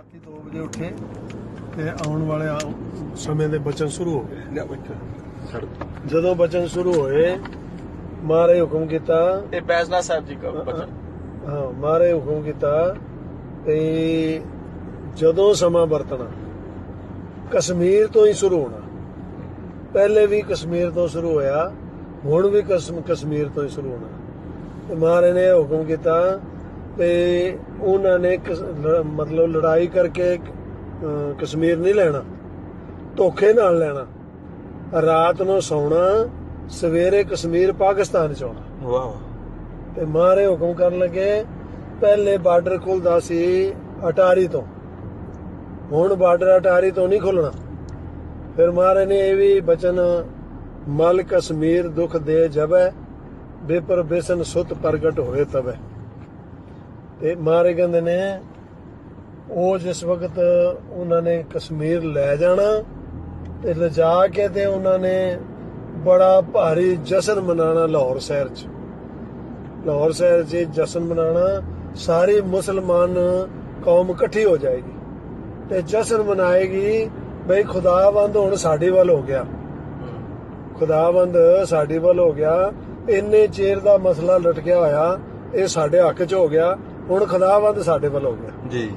ਰਾਤੀ 2 ਵਜੇ ਉੱਠੇ ਤੇ ਆਉਣ ਵਾਲੇ ਸਮੇਂ ਦੇ ਬਚਨ ਸ਼ੁਰੂ ਹੋ ਗਏ। ਬੈਠਾ। ਜਦੋਂ ਬਚਨ ਸ਼ੁਰੂ ਹੋਏ ਮਾਰੇ ਹੁਕਮ ਕੀਤਾ ਇਹ ਬੈਜਨਾ ਸਾਹਿਬ ਜੀ ਦਾ ਬਚਨ। ਹਾਂ ਮਾਰੇ ਹੁਕਮ ਕੀਤਾ ਤੇ ਜਦੋਂ ਸਮਾਂ ਵਰਤਣਾ ਕਸ਼ਮੀਰ ਤੋਂ ਹੀ ਸ਼ੁਰੂ ਹੋਣਾ। ਪਹਿਲੇ ਵੀ ਕਸ਼ਮੀਰ ਤੋਂ ਸ਼ੁਰੂ ਹੋਇਆ ਹੁਣ ਵੀ ਕਸ਼ਮ- ਕਸ਼ਮੀਰ ਤੋਂ ਹੀ ਸ਼ੁਰੂ ਹੋਣਾ। ਤੇ ਮਹਾਰਾਜ ਨੇ ਹੁਕਮ ਕੀਤਾ ਤੇ ਉਹਨਾਂ ਨੇ ਮਤਲਬ ਲੜਾਈ ਕਰਕੇ ਕਸ਼ਮੀਰ ਨਹੀਂ ਲੈਣਾ ਧੋਖੇ ਨਾਲ ਲੈਣਾ। ਰਾਤ ਨੂੰ ਸੌਣਾ ਸਵੇਰੇ ਕਸ਼ਮੀਰ ਪਾਕਿਸਤਾਨ ਚ ਆਉਣਾ। ਵਾਹ ਵਾਹ। ਤੇ ਮਾਰੇ ਹੁਕਮ ਕਰਨ ਲੱਗੇ ਪਹਿਲੇ ਬਾਰਡਰ ਖੁੱਲਦਾ ਸੀ ਅਟਾਰੀ ਤੋਂ। ਹੁਣ ਬਾਰਡਰ ਅਟਾਰੀ ਤੋਂ ਨਹੀਂ ਖੁੱਲਣਾ। ਫਿਰ ਮਾਰੇ ਨੇ ਇਹ ਵੀ ਬਚਨ ਮਲ ਕਸ਼ਮੀਰ ਦੁਖ ਦੇ ਜਬੈ ਬੇਪਰ ਬੇਸਨ ਸੁਤ ਪ੍ਰਗਟ ਹੋਏ ਤਬੈ। ਤੇ ਮਾਰੇ ਕਹਿੰਦੇ ਨੇ, ਉਹ ਜਿਸ ਵਕਤ ਉਹਨਾਂ ਨੇ ਕਸ਼ਮੀਰ ਲੈ ਜਾਣਾ ਤੇ ਲਿਜਾ ਕੇ ਤੇ ਉਹਨਾਂ ਨੇ ਬੜਾ ਭਾਰੀ ਜਸ਼ਨ ਮਨਾਣਾ ਲਾਹੌਰ ਸ਼ਹਿਰ 'ਚ। ਲਾਹੌਰ ਸ਼ਹਿਰ 'ਚ ਜਸ਼ਨ ਮਨਾਣਾ, ਸਾਰੀ ਮੁਸਲਮਾਨ ਕੌਮ ਇਕੱਠੀ ਹੋ ਜਾਏਗੀ। ਤੇ ਜਸ਼ਨ ਮਨਾਏਗੀ, ਬਈ ਖੁਦਾਵੰਦ ਹੁਣ ਸਾਡੇ ਵੱਲ ਹੋ ਗਿਆ। ਖੁਦਾਵੰਦ ਸਾਡੇ ਵੱਲ ਹੋ ਗਿਆ, ਇੰਨੇ ਚਿਰ ਦਾ ਮਸਲਾ ਲਟਕਿਆ ਹੋਇਆ, ਇਹ ਸਾਡੇ ਹੱਕ 'ਚ ਹੋ ਗਿਆ ਹੁਣ ਖੁਦਾਵੰਦ ਸਾਡੇ ਵੱਲ ਹੋ। ਗਿਆ ਜੀ।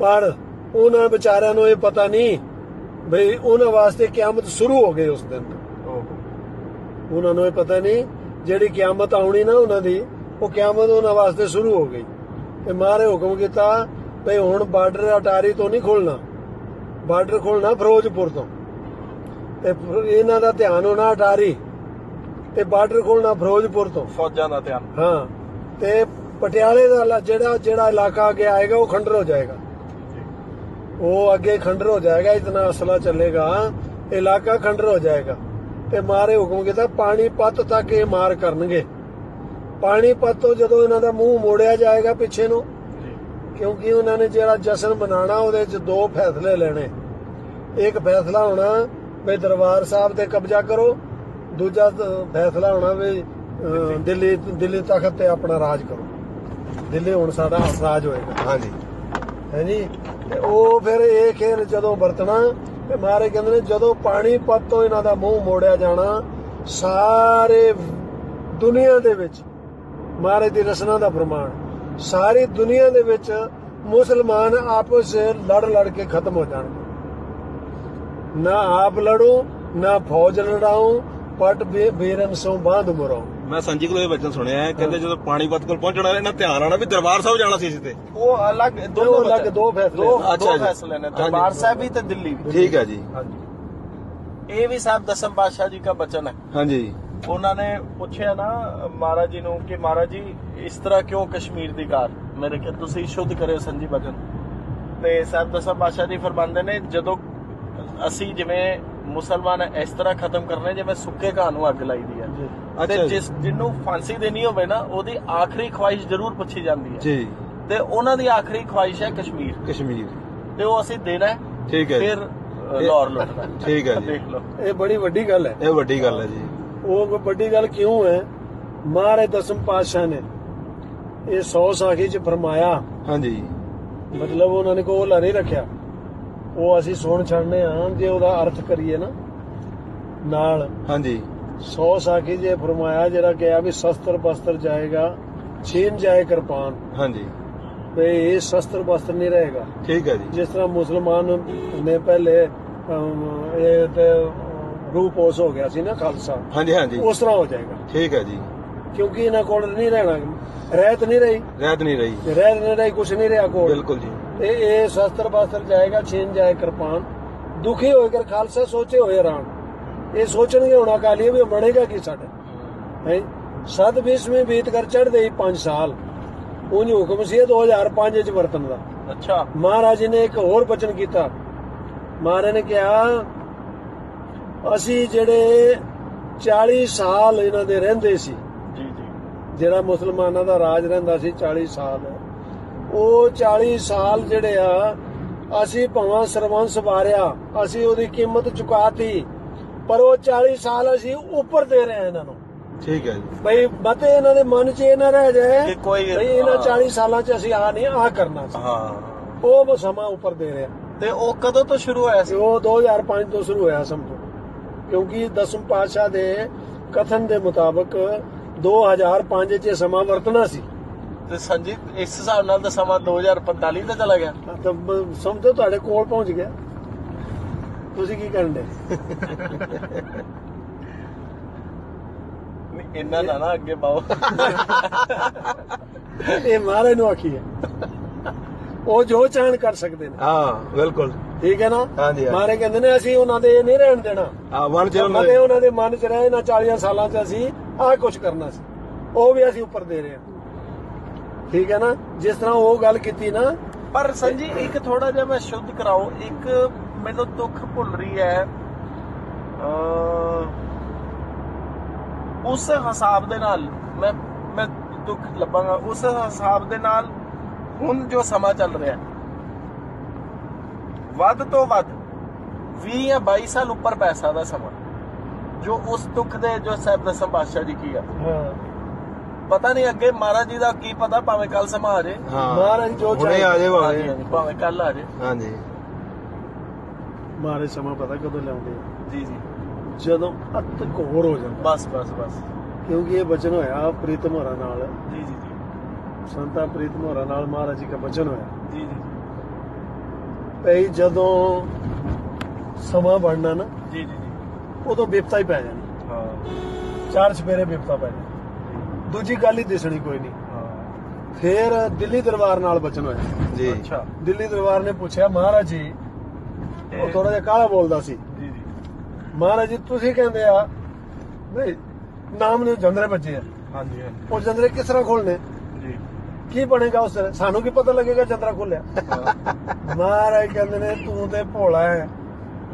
ਪਰ ਉਹਨਾਂ ਵਿਚਾਰਿਆਂ ਨੂੰ ਇਹ ਪਤਾ ਨਹੀਂ ਬਈ ਉਹਨਾਂ ਵਾਸਤੇ ਕਿਆਮਤ ਸ਼ੁਰੂ ਹੋ ਗਈ ਉਸ ਦਿਨ ਤੋਂ। ਉਹਨਾਂ ਨੂੰ ਇਹ ਪਤਾ ਨਹੀਂ ਜਿਹੜੀ ਕਿਆਮਤ ਆਉਣੀ ਨਾ ਉਹਨਾਂ ਦੀ ਉਹ ਕਿਆਮਤ ਉਹਨਾਂ ਵਾਸਤੇ ਸ਼ੁਰੂ ਹੋ ਗਈ। ਤੇ ਮਾਰੇ ਹੁਕਮ ਕੀਤਾ ਭਈ ਹੁਣ ਬਾਰਡਰ ਅਟਾਰੀ ਤੋਂ ਨਹੀਂ ਖੋਲਣਾ ਬਾਰਡਰ ਖੋਲਣਾ ਫਿਰੋਜ਼ਪੁਰ ਤੋਂ। ਤੇ ਇਹਨਾਂ ਦਾ ਧਿਆਨ ਹੋਣਾ ਅਟਾਰੀ। ਤੇ ਬਾਰਡਰ ਖੋਲਣਾ ਫਿਰੋਜ਼ਪੁਰ ਤੋਂ। ਫੌਜਾਂ ਦਾ ਧਿਆਨ। ਹਾਂ। ਤੇ ਪਟਿਆਲੇ ਦਾ ਜਿਹੜਾ ਜਿਹੜਾ ਇਲਾਕਾ ਅੱਗੇ ਆਏਗਾ, ਉਹ ਖੰਡਰ ਹੋ ਜਾਏਗਾ। ਉਹ ਅੱਗੇ ਖੰਡਰ ਹੋ ਜਾਏਗਾ, ਇਤਨਾ ਅਸਲਾ ਚੱਲੇਗਾ। ਇਲਾਕਾ ਖੰਡਰ ਹੋ ਜਾਏਗਾ। ਤੇ ਮਾਰੇ ਹੁਕਮ ਕੀਤਾ ਪਾਣੀਪਤ ਤੱਕ ਇਹ ਮਾਰ ਕਰਨਗੇ। ਪਾਣੀ ਪਾਣੀਪਤ ਤੋਂ ਜਦੋਂ ਇਹਨਾਂ ਦਾ ਮੂੰਹ ਮੋੜਿਆ ਜਾਏਗਾ ਪਿੱਛੇ ਨੂੰ, ਕਿਉਂਕਿ ਉਹਨਾਂ ਨੇ ਜਿਹੜਾ ਜਸ਼ਨ ਮਨਾਣਾ ਉਹਦੇ 'ਚ ਦੋ ਫੈਸਲੇ ਲੈਣੇ। ਇੱਕ ਫੈਸਲਾ ਹੋਣਾ ਵੀ ਦਰਬਾਰ ਸਾਹਿਬ ਤੇ ਕਬਜ਼ਾ ਕਰੋ, ਦੂਜਾ ਫੈਸਲਾ ਹੋਣਾ ਵੀ ਦਿੱਲੀ ਦਿੱਲੀ ਤਖਤ ਤੇ ਆਪਣਾ ਰਾਜ ਕਰੋ। ਦਿੱਲੀ ਹੁਣ ਸਾਡਾ ਰਾਜ ਹੋਏਗਾ। ਹਾਂਜੀ। ਹੈਂਜੀ? ਤੇ ਉਹ ਫਿਰ ਇਹ ਖੇਲ ਜਦੋਂ ਵਰਤਣਾ, ਤੇ ਮਾਰੇ ਕਹਿੰਦੇ ਨੇ ਜਦੋਂ ਪਾਣੀ ਪਤ ਤੋਂ ਇਹਨਾਂ ਦਾ ਮੂੰਹ ਮੋੜਿਆ ਜਾਣਾ, ਸਾਰੇ ਦੁਨੀਆ ਦੇ ਵਿੱਚ, ਮਹਾਰਾਜ ਦੀ ਰਸਨਾ ਦਾ ਪ੍ਰਮਾਣ, ਸਾਰੀ ਦੁਨੀਆ ਦੇ ਵਿੱਚ ਮੁਸਲਮਾਨ ਆਪਸ 'ਚ ਲੜ ਲੜ ਕੇ ਖਤਮ ਹੋ ਜਾਣਗੇ। ਨਾ ਆਪ ਲੜੋ, ਨਾ ਫੌਜ ਲੜਾਓ ਪਟ ਬੇ- ਬੇਰਨ ਸੋ ਬਾਂਧ ਮਰਾਓ ਮੈਂ ਸੰਜੀ ਕੋਲ ਇਹ ਵਚਨ ਸੁਣਿਆ ਹੈ ਕਹਿੰਦੇ ਜਦੋਂ ਪਾਣੀਪਤ ਕੋਲ ਪਹੁੰਚਣਾ ਇਹਨਾਂ ਧਿਆਨ ਆਣਾ ਵੀ ਦਰਬਾਰ ਸਾਹਿਬ ਜਾਣਾ ਸੀ ਇਸ ਤੇ ਉਹ ਅਲੱਗ ਦੋਨੋਂ ਅਲੱਗ ਬਚਨ। ਦੋ ਫੈਸਲੇ ਦੋ ਦੋ। ਫੈਸਲੇ ਨੇ। ਦਰਬਾਰ ਸਾਹਿਬ ਵੀ ਤੇ ਦਿੱਲੀ ਵੀ। ਠੀਕ ਹੈ ਜੀ। ਹਾਂਜੀ। ਇਹ ਵੀ ਸਾਹਿਬ ਦਸਮ ਪਾਤਸ਼ਾਹ ਜੀ ਦਾ ਬਚਨ ਹੈ। ਹਾਂਜੀ। ਉਹਨਾਂ ਨੇ ਪੁੱਛਿਆ ਨਾ ਮਹਾਰਾਜ ਜੀ ਨੂੰ ਕਿ ਮਹਾਰਾਜ ਜੀ ਇਸ ਤਰ੍ਹਾਂ ਕਿਉਂ ਕਸ਼ਮੀਰ ਦੀ ਕਾਰ ਮੇਰੇ ਕਿ ਤੁਸੀਂ ਸ਼ੁੱਧ ਕਰਿਓ ਸੰਜੀ ਬਚਨ ਤੇ ਸਾਹਿਬ ਦਸਮ ਪਾਤਸ਼ਾਹ ਜੀ ਫਰਮਾਉਂਦੇ ਨੇ ਜਦੋਂ ਅਸੀਂ ਜਿਵੇਂ ਮੁਸਲਮਾਨ ਇਸ ਤਰ੍ਹਾਂ ਖਤਮ ਕਰਨੇ ਜਿਵੇਂ ਸੁੱਕੇ ਘਾਹ ਨੂੰ ਅੱਗ ਲਾਈਦੀ ਹੈ। ਤੇ। ਜਿਸ ਜਿਹਨੂੰ ਫਾਂਸੀ ਦੇਣੀ ਹੋਵੇ ਨਾ ਉਹਦੀ ਆਖਰੀ ਖੁਆਇਸ਼ ਜ਼ਰੂਰ ਪੁੱਛੀ ਜਾਂਦੀ ਹੈ। ਜੀ। ਤੇ ਉਹਨਾਂ ਦੀ ਆਖਰੀ ਖੁਆਇਸ਼ ਹੈ ਕਸ਼ਮੀਰ। ਕਸ਼ਮੀਰ। ਤੇ ਉਹ ਅਸੀਂ ਦੇਣਾ ਹੈ ਠੀਕ ਹੈ। ਫਿਰ ਲਾਹੌਰ ਲੁੱਟਣਾ। ਠੀਕ ਹੈ ਜੀ। ਦੇਖ ਲਓ। ਇਹ ਬੜੀ ਵੱਡੀ ਗੱਲ ਹੈ। ਇਹ ਵੱਡੀ ਗੱਲ ਹੈ ਜੀ। ਉਹ ਵੱਡੀ ਗੱਲ ਕਿਉਂ ਹੈ? ਮਹਾਰਾਜ ਦਸਮ ਪਾਤਸ਼ਾਹ ਨੇ ਇਹ 100 ਸਾਖੀ ਚ ਫਰਮਾਇਆ। ਹਾਂਜੀ। ਮਤਲਬ ਉਹਨਾਂ ਨੇ ਕੋਈ ਨਹੀਂ ਰੱਖਿਆ। ਉਹ ਅਸੀਂ ਸੁਣ ਛੱਡਨੇ ਆ ਜੇ ਉਹਦਾ ਅਰਥ ਕਰੀਏ ਨਾ ਨਾਲ। ਹਾਂਜੀ। 100 ਸਾਖੀ ਜੇ ਫਰਮਾਇਆ ਜਿਹੜਾ ਕਿਹਾ ਵੀ ਸ਼ਸਤਰ ਬਸਤਰ ਜਾਏਗਾ ਛੀਨ ਜਾਏ ਕਿਰਪਾਨ। ਹਾਂਜੀ। ਵੀ ਇਹ ਸ਼ਸਤਰ ਬਸਤਰ ਨਹੀਂ ਰਹੇਗਾ। ਠੀਕ ਹੈ ਜੀ। ਜਿਸ ਤਰ੍ਹਾਂ ਮੁਸਲਮਾਨ ਨੇ ਪਹਿਲੇ ਇਹ ਤੇ ਰੂਪੋਸ ਹੋ ਗਿਆ ਸੀ ਨਾ ਖਾਲਸਾ। ਹਾਂਜੀ ਹਾਂਜੀ। ਉਸ ਤਰ੍ਹਾਂ ਹੋ ਜਾਏਗਾ। ਠੀਕ ਹੈ ਜੀ। ਕਿਉਂਕਿ ਇਹਨਾਂ ਕੋਲ ਨਹੀਂ ਰਹਿਣਾ। ਰਹਿਤ ਨਹੀਂ ਰਹੀ। ਰਹਿਤ ਨਹੀਂ ਰਹੀ। ਰਹਿਤ ਨਹੀਂ ਰਹੀ ਕੁਛ ਨਹੀਂ ਰਿਹਾ ਕੋਲ। ਬਿਲਕੁਲ ਜੀ। ਤੇ ਇਹ ਸ਼ਸਤਰ ਬਸਤਰ ਜਾਏਗਾ ਛੀਨ ਜਾਏ ਕਿਰਪਾਨ। ਦੁਖੀ ਹੋਏ ਕਰ ਖਾਲਸਾ ਸੋਚੇ ਹੋਏ ਰਾਮ। ਇਹ ਸੋਚਣਗੇ ਹੁਣ ਅਕਾਲੀ ਵੀ ਬਣੇਗਾ ਕੀ ਸਾਡਾ? ਹੈ? ਸਦ ਵਿਸਵੇਂ ਬੀਤ ਕਰ ਚੜਦੇ ਹੀ 5 ਸਾਲ। ਉਹਨੇ ਹੁਕਮ ਸੀ ਇਹ 2005 ਚ ਵਰਤਣ ਦਾ। ਅੱਛਾ। ਮਹਾਰਾਜ ਨੇ ਇੱਕ ਹੋਰ ਬਚਨ ਕੀਤਾ। ਮਹਾਰਾਜ ਨੇ ਕਿਹਾ ਅਸੀਂ ਜਿਹੜੇ 40 ਸਾਲ ਇਹਨਾਂ ਦੇ ਰਹਿੰਦੇ ਸੀ ਜੀ ਜੀ। ਜਿਹੜਾ ਮੁਸਲਮਾਨਾਂ ਦਾ ਰਾਜ ਰਹਿੰਦਾ ਸੀ 40 ਸਾਲ। ਉਹ 40 ਸਾਲ ਜਿਹੜੇ ਆ ਅਸੀਂ ਭਾਵਾਂ ਸਰਵੰਸ ਵਾਰਿਆ ਅਸੀਂ ਉਹਦੀ ਕੀਮਤ ਚੁਕਾਤੀ ਪਰ ਉਹ 40 ਸਾਲ ਅਸੀਂ ਉੱਪਰ ਦੇ ਰਹੇ ਹਾਂ ਇਹਨਾਂ ਨੂੰ। ਠੀਕ ਹੈ ਜੀ। ਬਈ ਮਤੇ ਇਹਨਾਂ ਦੇ ਮਨ 'ਚ ਇਹ ਨਾ ਰਹਿ ਜਾਏ ਕਿ ਕੋਈ- ਬਈ ਇਹਨਾਂ ਹਾਂ। 40 ਸਾਲਾਂ 'ਚ ਅਸੀਂ ਆ ਨਹੀਂ ਆ ਕਰਨਾ ਸੀ। ਹਾਂ। ਉਹ ਸਮਾਂ ਉੱਪਰ ਦੇ ਰਿਹਾ। ਤੇ ਉਹ ਕਦੋਂ ਤੋਂ ਸ਼ੁਰੂ ਹੋਇਆ ਸੀ? ਉਹ 2005 ਤੋਂ ਸ਼ੁਰੂ ਹੋਇਆ ਸਮਝੋ ਕਿਉਂਕਿ ਦਸਮ ਪਾਤਸ਼ਾਹ ਦੇ ਕਥਨ ਦੇ ਮੁਤਾਬਕ 2005 ਚ ਸਮਾਂ ਵਰਤਣਾ ਸੀ। ਤੇ ਸੰਜੀਤ ਇਸ ਹਿਸਾਬ ਨਾਲ ਤਾਂ ਸਮਾਂ 2045 ਤੇ ਚਲਾ ਗਿਆ। ਤਾਂ ਸਮਝੋ ਤੁਹਾਡੇ ਕੋਲ ਪਹੁੰਚ ਗਿਆ। ਤੁਸੀਂ ਕੀ ਕਰਨ ਦੇ ਨਹੀਂ, ਇੰਨਾ ਨਾ ਨਾ ਅੱਗੇ ਪਾਓ। ਇਹ ਮਹਾਰਾਜ ਨੂੰ ਆਖੀ ਹੈ। ਉਹ ਜੋ ਚਾਹਣ ਕਰ ਸਕਦੇ ਨੇ। ਹਾਂ ਬਿਲਕੁਲ। ਠੀਕ ਹੈ ਨਾ? ਹਾਂਜੀ। ਮਹਾਰਾਜ ਕਹਿੰਦੇ ਨੇ ਅਸੀਂ ਉਹਨਾਂ ਦੇ ਇਹ ਨਹੀਂ ਰਹਿਣ ਦੇਣਾ। ਆ ਵਨ ਚਿਰ ਕਦੇ ਉਹਨਾਂ ਦੇ ਮਨ 'ਚ ਰਹੇ ਨਾ 40 ਸਾਲਾਂ 'ਚ ਅਸੀਂ ਆਹ ਕੁਝ ਕਰਨਾ ਸੀ। ਉਹ ਵੀ ਅਸੀਂ ਉੱਪਰ ਦੇ ਰਹੇ ਹਾਂ। ਠੀਕ ਹੈ ਨਾ? ਜਿਸ ਤਰ੍ਹਾਂ ਉਹ ਗੱਲ ਕੀਤੀ ਨਾ। ਪਰ ਸੰਜੀ ਇੱਕ ਥੋੜਾ ਜਿਹਾ ਮੈਂ ਸ਼ੁੱਧ ਕਰਾਓ ਇੱਕ ਮੈਨੂੰ ਦੁੱਖ ਭੁੱਲ ਰਹੀ ਹੈ। ਉਸ ਹਿਸਾਬ ਦੇ ਨਾਲ ਮੈਂ ਮੈਂ ਦੁੱਖ ਲੱਭਾਂਗਾ। ਉਸ ਹਿਸਾਬ ਦੇ ਨਾਲ ਹੁਣ ਜੋ ਸਮਾਂ ਚੱਲ ਰਿਹਾ ਵੱਧ ਤੋਂ ਵੱਧ 20 ਜਾਂ 22 ਸਾਲ ਉੱਪਰ ਪੈਸਾ ਦਾ ਸਮਾਂ। ਜੋ ਉਸ ਦੁੱਖ ਦੇ ਜੋ ਸਾਹਿਬ ਦਸਮ ਪਾਤਸ਼ਾਹ ਜੀ ਕੀ ਆ। ਹਾਂ। ਪਤਾ ਨਹੀਂ ਅੱਗੇ ਮਹਾਰਾਜ ਜੀ ਦਾ ਕੀ ਪਤਾ ਭਾਵੇਂ ਕੱਲ ਸਮਾਂ ਆ ਜੇ। ਹਾਂ। ਮਹਾਰਾਜ ਜੋ ਹੁਣੇ ਚਾਹੇ। ਆ ਹਾਂਜੀ, ਭਾਵੇਂ। ਹਾਂਜੀ, ਭਾਵੇਂ ਕੱਲ ਆ ਜੇ। ਹਾਂਜੀ। ਮਹਾਰਾਜ ਸਮਾਂ ਪਤਾ ਕਦੋਂ ਲਿਆਉਂਦੇ ਆ? ਜੀ ਜੀ। ਜਦੋਂ ਅਤ ਘੋਰ ਹੋ ਜਾਂਦਾ। ਬਸ ਬਸ ਬਸ। ਕਿਉਂਕਿ ਇਹ ਬਚਨ ਹੋਇਆ ਪ੍ਰੀਤਮ ਹੋਰਾਂ ਨਾਲ। ਜੀ ਜੀ ਜੀ। ਸੰਤਾ ਪ੍ਰੀਤਮ ਹੋਰਾਂ ਨਾਲ ਮਹਾਰਾਜ ਜੀ ਦਾ ਬਚਨ ਹੋਇਆ। ਜੀ ਜੀ। ਭਈ ਜਦੋਂ ਸਮਾਂ ਬਣਨਾ ਨਾ ਜੀ ਜੀ ਜੀ। ਉਦੋਂ ਬਿਪਤਾ ਹੀ ਪੈ ਜਾਣੀ। ਹਾਂ। ਚਾਰ ਸਵੇਰੇ ਬਿਪਤਾ ਪੈ ਜਾਣੀ। ਦੂਜੀ ਗੱਲ ਹੀ ਦਿਸਣੀ ਕੋਈ ਨਹੀਂ। ਫੇਰ ਦਿੱਲੀ ਦਰਬਾਰ ਨਾਲ ਬਚਨ ਹੋਇਆ। ਜੀ। ਅੱਛਾ। ਦਿੱਲੀ ਦਰਬਾਰ ਨੇ ਪੁੱਛਿਆ ਮਹਾਰਾਜ ਜੀ ਉਹ ਥੋੜਾ ਜਿਹਾ ਕਾਲਾ ਬੋਲਦਾ ਸੀ। ਜੀ ਜੀ। ਮਹਾਰਾਜ ਜੀ ਤੁਸੀਂ ਕਹਿੰਦੇ ਆ ਨਹੀਂ ਨਾਮ ਨੇ ਜੰਦਰੇ ਬੱਜੇ ਆ। ਹਾਂਜੀ ਉਹ ਜੰਦਰੇ ਕਿਸ ਤਰ੍ਹਾਂ ਖੋਲਨੇ ਜੀ। ਕੀ ਬਣੇਗਾ ਉਸ ਤਰ੍ਹਾਂ ਸਾਨੂੰ ਕੀ ਪਤਾ ਲੱਗੇਗਾ ਜੰਦਰਾ ਖੋਲਿਆ ਮਹਾਰਾਜ ਕਹਿੰਦੇ ਨੇ ਤੂੰ ਤੇ ਭੋਲਾ ਹੈ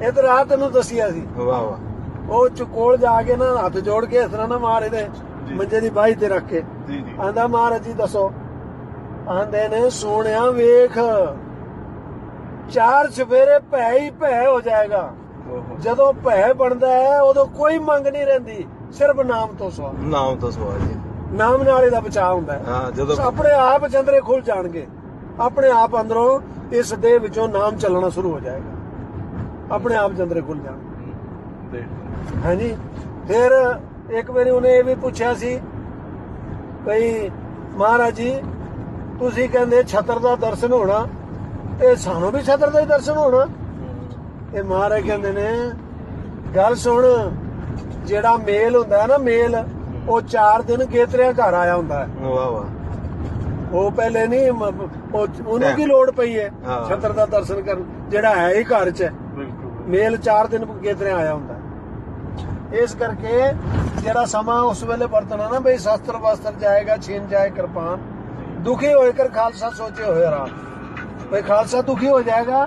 ਇਹ ਤਾਂ ਰਾਤ ਤੈਨੂੰ ਦੱਸਿਆ ਸੀ। ਵਾਹ ਵਾਹ। ਉਹ ਚਕੋਲ ਜਾ ਕੇ ਨਾ ਹੱਥ ਜੋੜ ਕੇ ਇਸ ਤਰ੍ਹਾਂ ਨਾ ਮਾਰ ਇਹਦੇ। ਮੰਜੇ ਦੀ ਬਾਈ ਤੇ ਰੱਖ ਕੇ। ਜੀ ਜੀ। ਆਂਦਾ ਮਹਾਰਾਜ ਜੀ ਦੱਸੋ। ਆਂਦੇ ਨੇ ਸੋਹਣਿਆ ਵੇਖ। ਚਾਰ ਸਵੇਰੇ ਭੈ ਹੀ ਭੈ ਹੋ ਜਾਏਗਾ। ਜਦੋਂ ਭੈ ਬਣਦਾ ਹੈ ਉਦੋਂ ਕੋਈ ਮੰਗ ਨਹੀਂ ਰਹਿੰਦੀ। ਸਿਰਫ ਨਾਮ ਤੋਂ ਸਵਾ ਨਾਮ ਤੋਂ ਸਵਾਲ ਜੀ। ਨਾਮ ਨਾਲ ਇਹਦਾ ਬਚਾਅ ਹੁੰਦਾ ਹੈ। ਹਾਂ ਜਦੋਂ ਆਪਣੇ ਆਪ ਜੰਦਰੇ ਖੁੱਲ ਜਾਣਗੇ। ਆਪਣੇ ਆਪ ਅੰਦਰੋਂ ਇਸ ਦੇ ਵਿੱਚੋਂ ਨਾਮ ਚੱਲਣਾ ਸ਼ੁਰੂ ਹੋ ਜਾਏਗਾ। ਆਪਣੇ ਆਪ ਜੰਦਰੇ ਖੁੱਲ ਜਾਣਗੇ। ਹਾਂਜੀ। ਫਿਰ ਇੱਕ ਵਾਰੀ ਉਹਨੇ ਇਹ ਵੀ ਪੁੱਛਿਆ ਸੀ ਭਈ ਮਹਾਰਾਜ ਜੀ ਤੁਸੀਂ ਕਹਿੰਦੇ ਛਤਰ ਦਾ ਦਰਸ਼ਨ ਹੋਣਾ ਤੇ ਸਾਨੂੰ ਵੀ ਛਤਰ ਦਾ ਹੀ ਦਰਸ਼ਨ ਹੋਣਾ। ਇਹ ਮਹਾਰਾਜ ਕਹਿੰਦੇ ਨੇ ਗੱਲ ਸੁਣ ਜਿਹੜਾ ਮੇਲ ਹੁੰਦਾ ਨਾ ਮੇਲ ਉਹ 4 ਦਿਨ ਗੇਤਰਿਆਂ ਘਰ ਆਇਆ ਹੁੰਦਾ ਹੈ। ਵਾਹ ਵਾਹ। ਉਹ ਪਹਿਲੇ ਨਹੀਂ ਉਹਨੂੰ ਕੀ ਲੋੜ ਪਈ ਹੈ। ਛਤਰ ਦਾ ਦਰਸ਼ਨ ਕਰਨ? ਜਿਹੜਾ ਹੈ ਹੀ ਘਰ 'ਚ ਮੇਲ 4 ਦਿਨ ਗੇਤਰਿਆਂ ਆਇਆ ਹੁੰਦਾ। ਇਸ ਕਰਕੇ ਜਿਹੜਾ ਸਮਾਂ ਉਸ ਵੇਲੇ ਵਰਤਣਾ ਨਾ ਬਈ ਸ਼ਸਤਰ ਵਸਤਰ ਜਾਏਗਾ, ਛਿਨ ਜਾਏ ਕਿਰਪਾਨ, ਦੁਖੀ ਹੋਏ ਕਰ ਖਾਲਸਾ ਸੋਚੇ ਹੋਏ ਰਾਮ ਬਈ ਖਾਲਸਾ ਦੁਖੀ ਹੋ ਜਾਏਗਾ